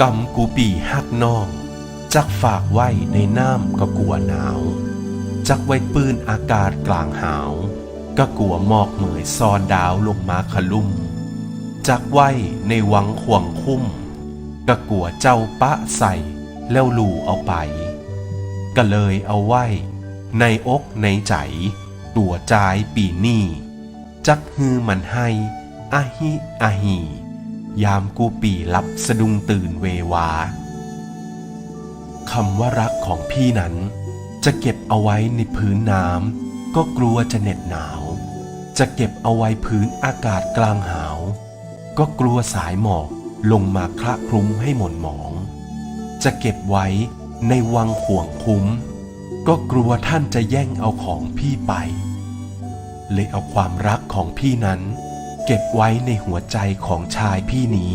กำกูปีหักน้อง จักฝากไว้ในน้ำก็กลัวหนาว จักไว้ปืนอากาศกลางหาว ก็กลัวหมอกเหมยซอนดาวลงมาขลุ่ม จักไว้ในวังข่วงคุ้ม ก็กลัวเจ้าปะใส่แล้วลูเอาไป ก็เลยเอาไว้ ในอกในใจ ตัวจายปีนี่ จักฮือมันให้อาฮิอาฮี ยามกูปีลับสะดุ้งตื่นเววาคำว่ารักของพี่นั้น จะเก็บเอาไว้ในพื้นน้ำก็กลัวจะเหน็ดหนาว จะเก็บเอาไว้พื้นอากาศกลางหาว ก็กลัวสายหมอกลงมาคละคลุ้มให้หม่นหมอง จะเก็บไว้ในวังห่วงคุ้ม ก็กลัวท่านจะแย่งเอาของพี่ไป เลยเอาความรักของพี่นั้น เก็บไว้ในหัวใจของชายพี่นี้